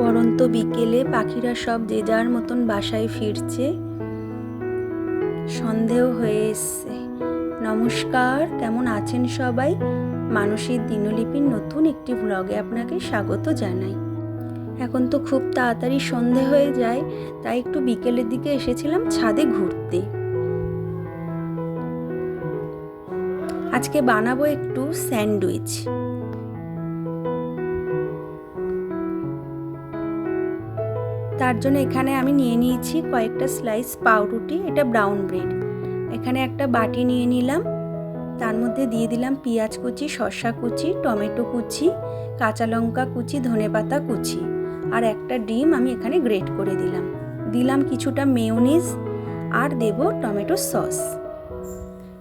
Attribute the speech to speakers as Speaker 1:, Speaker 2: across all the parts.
Speaker 1: পরন্ত বিকেলে পাখিরা সব যে যার মতন বাসায় ফিরছে। সন্দেহ হয়ে এসছে। নমস্কার, কেমন আছেন সবাই? মানুষের দিনলিপির নতুন একটি ব্লগে আপনাকে স্বাগত জানাই। এখন তো খুব তাড়াতাড়ি সন্ধে হয়ে যায়, তাই একটু বিকেলের দিকে এসেছিলাম ছাদে ঘুরতে। আজকে বানাবো একটু স্যান্ডউইচ। তার জন্য এখানে আমি নিয়ে নিয়েছি কয়েকটা স্লাইস পাউরুটি, এটা ব্রাউন ব্রেড এখানে একটা বাটি নিয়ে নিলাম। তার মধ্যে দিয়ে দিলাম পেঁয়াজ কুচি শসা কুচি, টমেটো কুচি, কাঁচা লঙ্কা কুচি ধনেপাতা কুচি। আর একটা ডিম আমি এখানে গ্রেট করে দিলাম। দিলাম কিছুটা মেয়োনিজ আর দেব টমেটো সস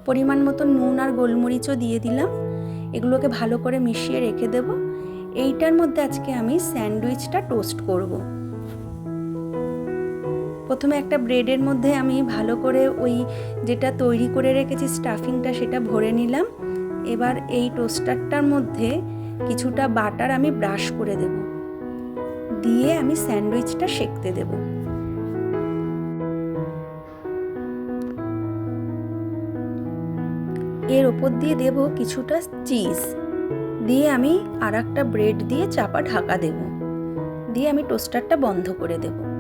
Speaker 1: পরিমাণ মতো নুন আর গোলমরিচও দিয়ে দিলাম। এগুলোকে ভালো করে মিশিয়ে রেখে দেব। এইটার মধ্যে আজকে আমি স্যান্ডউইচটা টোস্ট করব। প্রথমে একটা ব্রেডের মধ্যে আমি ভালো করে ওই যেটা তৈরি করে রেখেছি স্টাফিংটা সেটা ভরে নিলাম। এবার এই টোস্টারটার মধ্যে কিছুটা বাটার আমি ব্রাশ করে দেব। দিয়ে আমি স্যান্ডউইচটা সেঁকতে দেবো। এর ওপর দিয়ে দেব কিছুটা চিজ। দিয়ে আমি আর একটা ব্রেড দিয়ে চাপা ঢাকা দেব। দিয়ে আমি টোস্টারটা বন্ধ করে দেব।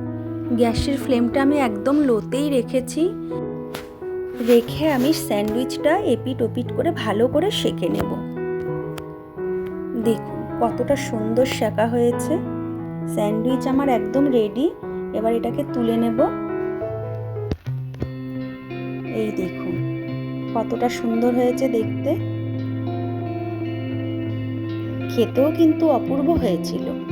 Speaker 1: গ্যাসের ফ্লেমটা আমি একদম লোতেই রেখেছি। রেখে আমি স্যান্ডউইচটা এপিট ওপিট করে ভালো করে সেঁকে নেব। দেখুন, কতটা সুন্দর শেখা হয়েছে। স্যান্ডউইচ আমার একদম রেডি। এবার এটাকে তুলে নেব। এই দেখুন, কতটা সুন্দর হয়েছে দেখতে। খেতেও কিন্তু অপূর্ব হয়েছিল।